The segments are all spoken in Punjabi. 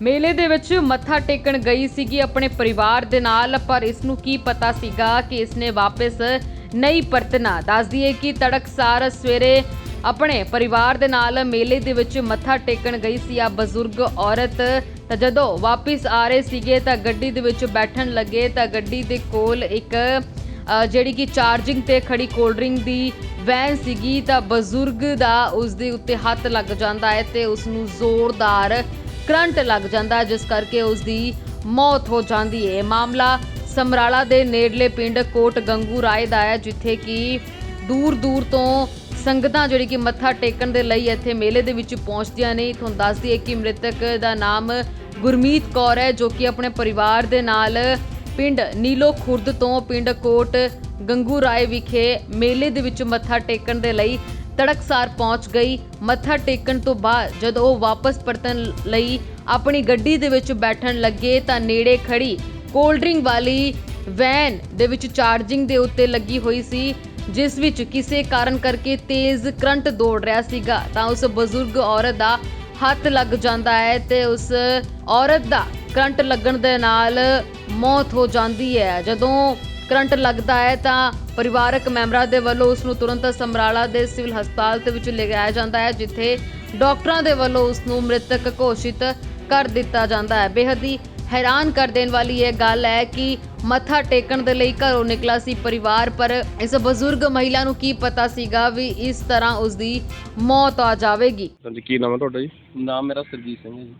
ਮੇਲੇ ਦੇ ਵਿੱਚ ਮੱਥਾ ਟੇਕਣ ਗਈ ਸੀਗੀ ਆਪਣੇ ਪਰਿਵਾਰ ਦੇ ਨਾਲ, ਪਰ ਇਸ ਨੂੰ ਕੀ ਪਤਾ ਸੀਗਾ ਕਿ ਇਸਨੇ ਵਾਪਸ ਨਹੀਂ ਪਰਤਣਾ। ਦੱਸ ਦਈਏ ਕਿ ਤੜਕਸਾਰ ਸਵੇਰੇ ਆਪਣੇ ਪਰਿਵਾਰ ਦੇ ਨਾਲ ਮੇਲੇ ਦੇ ਵਿੱਚ ਮੱਥਾ ਟੇਕਣ ਗਈ ਸੀ ਆ ਬਜ਼ੁਰਗ ਔਰਤ। ਤਾਂ ਜਦੋਂ ਵਾਪਸ ਆ ਰਹੇ ਸੀਗੇ, ਤਾਂ ਗੱਡੀ ਦੇ ਵਿੱਚ ਬੈਠਣ ਲੱਗੇ, ਤਾਂ ਗੱਡੀ ਦੇ ਕੋਲ ਇੱਕ ਜਿਹੜੀ ਕਿ ਚਾਰਜਿੰਗ ਤੇ ਖੜੀ ਕੋਲਡ ਡਰਿੰਕ ਦੀ ਵੈਨ ਸੀਗੀ। ਤਾਂ ਬਜ਼ੁਰਗ ਦਾ ਉਸ ਦੇ ਉੱਤੇ ਹੱਥ ਲੱਗ ਜਾਂਦਾ ਹੈ ਤੇ ਉਸ ਨੂੰ ਜ਼ੋਰਦਾਰ ਕਰੰਟ ਲੱਗ ਜਾਂਦਾ ਜਿਸ ਕਰਕੇ ਉਸ ਦੀ ਮੌਤ ਹੋ ਜਾਂਦੀ ਹੈ। ਮਾਮਲਾ ਸਮਰਾਲਾ ਦੇ ਨੇੜਲੇ ਪਿੰਡ ਕੋਟ ਗੰਗੂ ਰਾਏ ਦਾ ਹੈ, ਜਿੱਥੇ ਕਿ ਦੂਰ ਦੂਰ ਤੋਂ ਸੰਗਤਾਂ ਜਿਹੜੀ ਕਿ ਮੱਥਾ ਟੇਕਣ ਦੇ ਲਈ ਇੱਥੇ ਮੇਲੇ ਦੇ ਵਿੱਚ ਪਹੁੰਚਦੀਆਂ ਨੇ। ਤੁਹਾਨੂੰ ਦੱਸ ਦਈਏ ਕਿ ਮ੍ਰਿਤਕ ਦਾ ਨਾਮ ਗੁਰਮੀਤ ਕੌਰ ਹੈ, ਜੋ ਕਿ ਆਪਣੇ ਪਰਿਵਾਰ ਦੇ ਨਾਲ ਪਿੰਡ ਨੀਲੋ ਖੁਰਦ ਤੋਂ ਪਿੰਡ ਕੋਟ ਗੰਗੂ ਰਾਏ ਵਿਖੇ ਮੇਲੇ ਦੇ ਵਿੱਚ ਮੱਥਾ ਟੇਕਣ ਦੇ ਲਈ ਤੜਕਸਾਰ ਪਹੁੰਚ ਗਈ। ਮੱਥਾ ਟੇਕਣ ਤੋਂ ਬਾਅਦ ਜਦੋਂ ਉਹ ਵਾਪਸ ਪਰਤਣ ਲਈ ਆਪਣੀ ਗੱਡੀ ਦੇ ਵਿੱਚ ਬੈਠਣ ਲੱਗੇ ਤਾਂ ਨੇੜੇ ਖੜੀ ਕੋਲਡ ਡਰਿੰਕ ਵਾਲੀ ਵੈਨ ਦੇ ਵਿੱਚ ਚਾਰਜਿੰਗ ਦੇ ਉੱਤੇ ਲੱਗੀ ਹੋਈ ਸੀ, ਜਿਸ ਵਿੱਚ ਕਿਸੇ ਕਾਰਨ ਕਰਕੇ ਤੇਜ਼ ਕਰੰਟ ਦੌੜ ਰਿਹਾ ਸੀਗਾ। ਤਾਂ ਉਸ ਬਜ਼ੁਰਗ ਔਰਤ ਦਾ ਹੱਥ ਲੱਗ ਜਾਂਦਾ ਹੈ ਤੇ ਉਸ ਔਰਤ ਦਾ ਕਰੰਟ ਲੱਗਣ ਦੇ ਨਾਲ ਮੌਤ ਹੋ ਜਾਂਦੀ ਹੈ। ਜਦੋਂ ਕਰੰਟ ਲੱਗਦਾ ਹੈ ਤਾਂ ਪਰਿਵਾਰਕ ਮੈਂਬਰਾਂ ਦੇ ਵੱਲੋਂ ਉਸ ਨੂੰ ਤੁਰੰਤ ਸਮਰਾਲਾ ਦੇ ਸਿਵਲ ਹਸਪਤਾਲ ਦੇ ਵਿੱਚ ਲਿਜਾਇਆ ਜਾਂਦਾ ਹੈ ਜਿੱਥੇ ਡਾਕਟਰਾਂ ਦੇ ਵੱਲੋਂ ਉਸ ਨੂੰ ਮ੍ਰਿਤਕ ਘੋਸ਼ਿਤ ਕਰ ਦਿੱਤਾ ਜਾਂਦਾ ਹੈ। ਬੇਹੱਦ ਹੀ ਹੈਰਾਨ ਕਰ ਦੇਣ ਵਾਲੀ ਇਹ ਗੱਲ ਹੈ ਕਿ ਮੱਥਾ ਟੇਕਣ ਦੇ ਲਈ ਘਰੋਂ ਨਿਕਲਾ ਸੀ ਪਰਿਵਾਰ ਪਰ ਇਸ ਬਜ਼ੁਰਗ ਮਹਿਲਾ ਨੂੰ ਕੀ ਪਤਾ ਸੀਗਾ ਵੀ ਇਸ ਤਰ੍ਹਾਂ ਉਸ ਦੀ ਮੌਤ ਆ ਜਾਵੇਗੀ। ਹਾਂਜੀ ਕੀ ਨਾਮ ਹੈ ਤੁਹਾਡਾ ਜੀ? ਨਾਮ ਮੇਰਾ ਸਰਜੀਤ ਸਿੰਘ ਹੈ ਜੀ।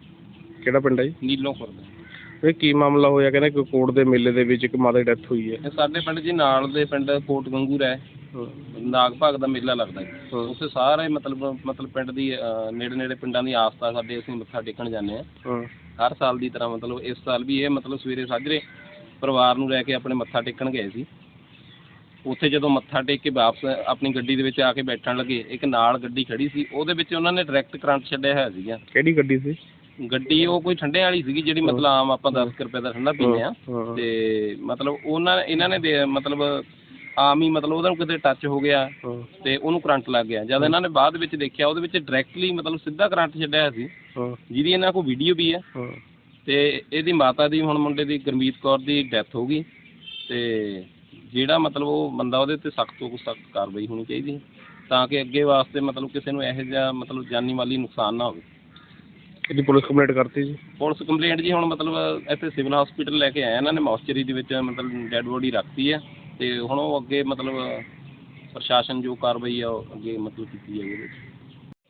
ਕਿਹੜਾ ਪਿੰਡ ਹੈ ਜੀ? ਨੀਲੋਂ ਖੁਰਦ। ਇਹ ਕੀ ਮਾਮਲਾ ਹੋਇਆ? ਕਹਿੰਦੇ ਕਿ ਕੋਟ ਦੇ ਮੇਲੇ ਦੇ ਵਿੱਚ ਇੱਕ ਮਾਤਾ ਦੀ ਡੈਥ ਹੋਈ ਹੈ। ਇਹ ਸਾਡੇ ਪਿੰਡ ਜੀ ਨਾਲ ਦੇ ਪਿੰਡ ਕੋਟ ਗੰਗੂਰ ਹੈ। ਨਾਗ ਭਾਗ ਦਾ ਮੇਲਾ ਲੱਗਦਾ ਹਾਂ। ਉੱਥੇ ਸਾਰੇ ਮਤਲਬ ਮਤਲਬ ਪਿੰਡ ਦੀ ਨੇੜੇ ਨੇੜੇ ਪਿੰਡਾਂ ਦੀ ਆਸਥਾ ਸਾਡੇ ਅਸੀਂ ਮੱਥਾ ਟੇਕਣ ਜਾਂਦੇ ਆ ਹਰ ਸਾਲ ਦੀ ਤਰ੍ਹਾਂ ਮਤਲਬ ਇਸ ਸਾਲ ਵੀ ਇਹ ਮਤਲਬ ਸਵੇਰੇ ਸਾਜਰੇ ਪਰਿਵਾਰ ਨੂੰ ਲੈ ਕੇ ਆਪਣੇ ਮੱਥਾ ਟੇਕਣ ਗਏ ਸੀ। ਉੱਥੇ ਜਦੋਂ ਮੱਥਾ ਟੇਕ ਕੇ ਵਾਪਸ ਆਪਣੀ ਗੱਡੀ ਦੇ ਵਿੱਚ ਆ ਕੇ ਬੈਠਣ ਲੱਗੇ ਇੱਕ ਨਾਲ ਗੱਡੀ ਖੜੀ ਸੀ। ਉਹਦੇ ਵਿੱਚ ਉਹਨਾਂ ਨੇ ਡਾਇਰੈਕਟ ਕਰੰਟ ਛੱਡਿਆ ਹੋਇਆ ਸੀਗਾ। ਕਿਹੜੀ ਗੱਡੀ ਸੀ? ਗੱਡੀ ਉਹ ਕੋਈ ਠੰਡੇ ਵਾਲੀ ਸੀਗੀ ਜਿਹੜੀ ਮਤਲਬ ਆਮ ਆਪਾਂ 10 ਕੁ ਰੁਪਏ ਦਾ ਠੰਡਾ ਪੀਂਦੇ ਆ ਤੇ ਮਤਲਬ ਉਹਨਾਂ ਇਹਨਾਂ ਨੇ ਦੇ- ਮਤਲਬ ਆਮ ਹੀ ਮਤਲਬ ਉਹਦਾ ਕਿਤੇ ਟੱਚ ਹੋ ਗਿਆ ਤੇ ਉਹਨੂੰ ਕਰੰਟ ਲੱਗ ਗਿਆ। ਜਦ ਇਹਨਾਂ ਨੇ ਬਾਅਦ ਵਿੱਚ ਦੇਖਿਆ ਉਹਦੇ ਵਿੱਚ ਡਾਇਰੈਕਟਲੀ ਮਤਲਬ ਸਿੱਧਾ ਕਰੰਟ ਛੱਡਿਆ ਹੋਇਆ ਸੀ। ਜਿਹਦੀ ਇਹਨਾਂ ਕੋਲ ਵੀਡੀਓ ਵੀ ਹੈ। ਹਾਂ। ਤੇ ਇਹਦੀ ਮਾਤਾ ਦੀ ਹੁਣ ਮੁੰਡੇ ਦੀ ਗੁਰਮੀਤ ਕੌਰ ਦੀ ਡੈਥ ਹੋ ਗਈ। ਤੇ ਜਿਹੜਾ ਮਤਲਬ ਉਹ ਬੰਦਾ ਉਹਦੇ ਤੇ ਸਖਤ ਤੋਂ ਸਖਤ ਕਾਰਵਾਈ ਹੋਣੀ ਚਾਹੀਦੀ ਹੈ। ਤਾਂ ਕਿ ਅੱਗੇ ਵਾਸਤੇ ਮਤਲਬ ਕਿਸੇ ਨੂੰ ਇਹੋ ਜਿਹਾ ਮਤਲਬ ਜਾਨੀ ਮਾਲੀ ਨੁਕਸਾਨ ਨਾ ਹੋਵੇ। ਕਿਹਦੀ ਪੁਲਿਸ ਕੰਪਲੇਂਟ ਕਰਤੀ ਜੀ? ਪੁਲਿਸ ਕੰਪਲੇਂਟ ਜੀ ਹੁਣ ਮਤਲਬ ਇੱਥੇ ਸਿਵਲ ਹਸਪੀਟਲ ਲੈ ਕੇ ਆਏ ਇਹਨਾਂ ਨੇ ਮੌਸਚਰੀ ਦੇ ਵਿੱਚ ਮਤਲਬ ਡੈੱਡ ਬੋਡੀ ਰੱਖਤੀ ਹੈ ਤੇ ਹੁਣ ਉਹ ਅੱਗੇ ਮਤਲਬ ਪ੍ਰਸ਼ਾਸਨ ਜੋ ਕਾਰਵਾਈ ਆ ਉਹ ਅੱਗੇ ਮਤਲਬ ਕੀਤੀ ਜਾਏਗੀ ਉਹਦੇ ਵਿੱਚ।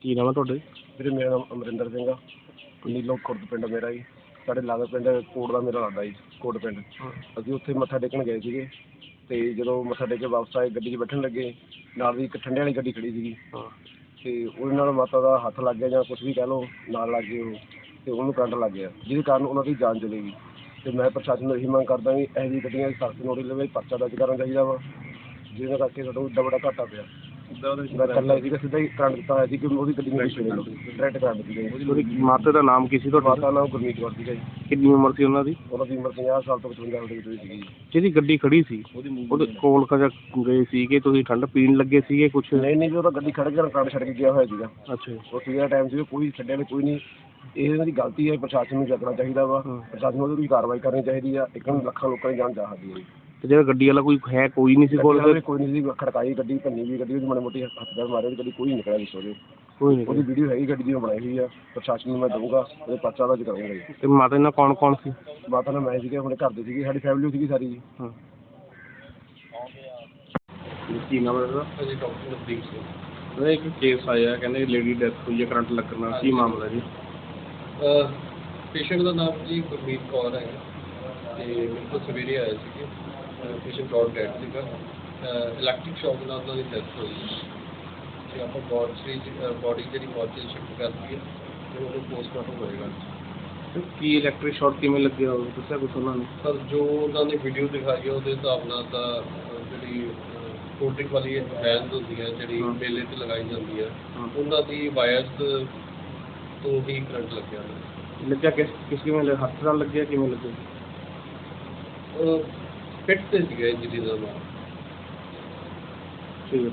ਕੀ ਨਾਮ ਹੈ ਤੁਹਾਡਾ ਜੀ? ਵੀਰੇ ਮੇਰਾ ਨਾਮ ਅਮਰਿੰਦਰ ਸਿੰਘ ਆ। ਨੀਲੋ ਖੁਰਦ ਪਿੰਡ ਮੇਰਾ ਜੀ। ਸਾਡੇ ਲਾਗੇ ਪਿੰਡ ਕੋਟ ਦਾ ਮੇਰਾ ਲੱਗਦਾ ਜੀ ਕੋਟ ਪਿੰਡ। ਅਸੀਂ ਉੱਥੇ ਮੱਥਾ ਟੇਕਣ ਗਏ ਸੀਗੇ ਤੇ ਜਦੋਂ ਮੱਥਾ ਟੇਕ ਕੇ ਵਾਪਸ ਆਏ ਗੱਡੀ 'ਚ ਬੈਠਣ ਲੱਗੇ ਨਾਲ ਦੀ ਇੱਕ ਠੰਡੇ ਵਾਲੀ ਗੱਡੀ ਖੜੀ ਸੀਗੀ। ਹਾਂ ਤੇ ਉਹਦੇ ਨਾਲ ਮਾਤਾ ਦਾ ਹੱਥ ਲੱਗ ਗਿਆ ਜਾਂ ਕੁਝ ਵੀ ਕਹਿ ਲਓ, ਨਾਲ ਲੱਗ ਗਏ ਉਹ, ਤੇ ਉਹਨੂੰ ਕਰੰਟ ਲੱਗ ਗਿਆ, ਜਿਹਦੇ ਕਾਰਨ ਉਹਨਾਂ ਦੀ ਜਾਨ ਚਲੀ ਗਈ। ਤੇ ਮੈਂ ਪ੍ਰਸ਼ਾਸਨ ਨੂੰ ਇਹੀ ਮੰਗ ਕਰਦਾ ਵੀ ਇਹੋ ਜਿਹੀ ਗੱਡੀਆਂ ਸਖਤ ਨੋਟਿਸ ਲਵੇ ਪਰਚਾ ਦਰਜ ਕਰਨਾ ਚਾਹੀਦਾ ਵਾ, ਜਿਹਦੇ ਕਰਕੇ ਸਾਡਾ ਏਡਾ ਬੜਾ ਘਾਟਾ ਪਿਆ। ਮੈਂ ਇਕੱਲਾ ਹੀ ਸੀਗਾ ਸਿੱਧਾ ਹੀ ਕਰੰਟ ਦਿੱਤਾ ਹੋਇਆ ਸੀ ਕਿ ਉਹਦੀ ਗੱਡੀ ਨੂੰ ਪਿੱਛੇ ਲੈ ਡਾਇਰੈਕਟ ਕਰੰਟ ਦਿੱਤੀ ਗਈ ਉਹਦੀ ਮਾਤਾ ਦਾ ਨਾਮ ਕੀ ਸੀ ਤੁਹਾਡਾ? ਮਾਤਾ ਨਾਮ ਗੁਰਮੀਤ ਕੌਰ ਸੀਗਾ ਜੀ। ਕਿੰਨੀ ਉਮਰ ਸੀ ਉਹਨਾਂ ਦੀ? ਉਹਨਾਂ ਦੀ ਉਮਰ 50 ਸਾਲ ਤੋਂ 55 ਸਾਲ ਦੇ ਵਿੱਚ ਸੀਗੀ ਜਿਹਦੀ ਗੱਡੀ ਖੜੀ ਸੀ? ਉਹਦੇ ਕੋਲ ਕਜਾ ਗਏ ਸੀ ਕਿ ਤੁਸੀਂ ਠੰਡ ਪੀਣ ਲੱਗੇ ਸੀਗੇ ਕੁਛ? ਨਹੀਂ ਨਹੀਂ ਜੀ ਉਹ ਤਾਂ ਗੱਡੀ ਖੜ ਕੇ ਕਰੰਟ ਛੱਡ ਕੇ ਗਿਆ ਹੋਇਆ ਸੀਗਾ। ਅੱਛਾ। ਉਹ ਸੀਗਾ ਟਾਈਮ ਸੀ ਕੋਈ ਛੱਡਿਆ ਨਹੀਂ ਕੋਈ ਨਹੀਂ ਇਹ ਇਹਨਾਂ ਦੀ ਗਲਤੀ ਹੈ ਪ੍ਰਸ਼ਾਸਨ ਨੂੰ ਜਗਣਾ ਚਾਹੀਦਾ ਵਾ। ਪ੍ਰਸ਼ਾਸਨ ਨੂੰ ਉਹਦੀ ਕਾਰਵਾਈ ਕਰਨੀ ਚਾਹੀਦੀ ਆ। ਇੱਕ ਨੂੰ ਲੱਖਾਂ ਲੋਕਾਂ ਦੀ ਜਾਨ ਜਾ ਸਕਦੀ ਹੈ ਤੇ ਜਿਹੜਾ ਗੱਡੀ ਵਾਲਾ ਕੋਈ ਹੈ ਕੋਈ ਨਹੀਂ ਸੀ ਕੋਲ ਵਾਲੇ ਕੋਈ ਨਹੀਂ ਸੀ ਖੜਕਾਈ ਗੱਡੀ ਭੰਨੀ ਵੀ ਗੱਡੀ ਉਹਦੀ ਮਾੜੀ ਮੋਟੀ ਹੱਥ ਪੈਰ ਮਾਰੇ ਗੱਡੀ ਕੋਈ ਨਹੀਂ ਨਿਕਲਿਆ ਵਿੱਚ ਉਹਦੇ ਕੋਈ ਨਹੀਂ ਉਹਦੀ ਵੀਡੀਓ ਹੈਗੀ ਗੱਡੀ ਦੀ ਮੈਂ ਬਣਾਈ ਹੋਈ ਆ ਪ੍ਰਸ਼ਾਸਨ ਨੂੰ ਮੈਂ ਦਊਂਗਾ ਉਹਦੇ ਪਰਚਾ ਦਰਜ ਕਰਾਂਗਾ ਜੀ। ਤੇ ਮਾਤਾ ਨਾਲ ਕੌਣ ਕੌਣ ਸੀ? ਮਾਤਾ ਨਾਲ ਮੈਂ ਸੀਗੇ ਆਪਣੇ ਘਰ ਦੇ ਸੀਗੇ ਸਾਡੀ ਫੈਮਿਲੀ ਸੀਗੀ ਸਾਰੀ ਜੀ। ਹਾਂ। ਕੀ ਨਾਮ ਹੈ ਉਹਦਾ? ਅਜੀ ਡਾਕਟਰ ਨਵਦੀਪ ਸਿੰਘ। ਉਹਦਾ ਇੱਕ ਕੇਸ ਆਇਆ ਕਹਿੰਦੇ ਲੇਡੀ ਡੈਥ ਹੋਈ ਹੈ ਕਰੰਟ ਲੱਗਣ ਨਾਲ ਕੀ ਮਾਮਲਾ ਜੀ? ਪੇਸ਼ੈਂਟ ਦਾ ਨਾਮ ਜੀ ਗੁਰਮੀਤ ਕੌਰ ਹੈ। ਤੇ ਮੇਰੇ ਕੋਲ ਸਵੇਰੇ ਆਇਆ ਸੀ ਪੇਸ਼ੈਂਟ ਕੌਰ ਡੈਡ ਸੀਗਾ ਇਲੈਕਟ੍ਰਿਕ ਸ਼ੌਕ ਨਾਲ ਉਹਨਾਂ ਦੀ ਡੈਥ ਹੋਈ ਤੇ ਆਪਾਂ ਬੋਡੀ ਬੋਡੀ ਜਿਹੜੀ ਬੋਡੀ ਸ਼ਿਫਟ ਕਰਤੀ ਹੈ ਤੇ ਉਹਨੂੰ ਪੋਸਟਮਾਰਟਮ ਹੋਏਗਾ ਕੀ ਇਲੈਕਟ੍ਰਿਕ ਸ਼ਾਰਟ ਕਿਵੇਂ ਲੱਗਿਆ ਉਹ ਦੱਸਿਆ ਕੁਛ ਉਹਨਾਂ ਨੇ ਪਰ ਜੋ ਉਹਨਾਂ ਨੇ ਵੀਡੀਓ ਦਿਖਾਈ ਹੈ ਉਹਦੇ ਹਿਸਾਬ ਨਾਲ ਤਾਂ ਜਿਹੜੀ ਕੋਟਿੰਗ ਵਾਲੀ ਵੈਨ ਹੁੰਦੀ ਹੈ ਜਿਹੜੀ। ਮੇਲੇ ਤੇ ਲਗਾਈ ਜਾਂਦੀ ਹੈ। ਉਹਨਾਂ ਦੀ ਵਾਇਰਸ ਤੋਂ ਹੀ ਕਰੰਟ ਲੱਗਿਆ ਲੱਗਿਆ ਕਿਸ ਕਿਸ ਕਿਵੇਂ? ਹੱਥ ਨਾਲ ਲੱਗਿਆ ਕਿਵੇਂ ਲੱਗਿਆ ਫਿੱਟ ਤੇ ਸੀਗਾ ਇੰਜਰੀ ਦਾ ਨਾਮ। ਠੀਕ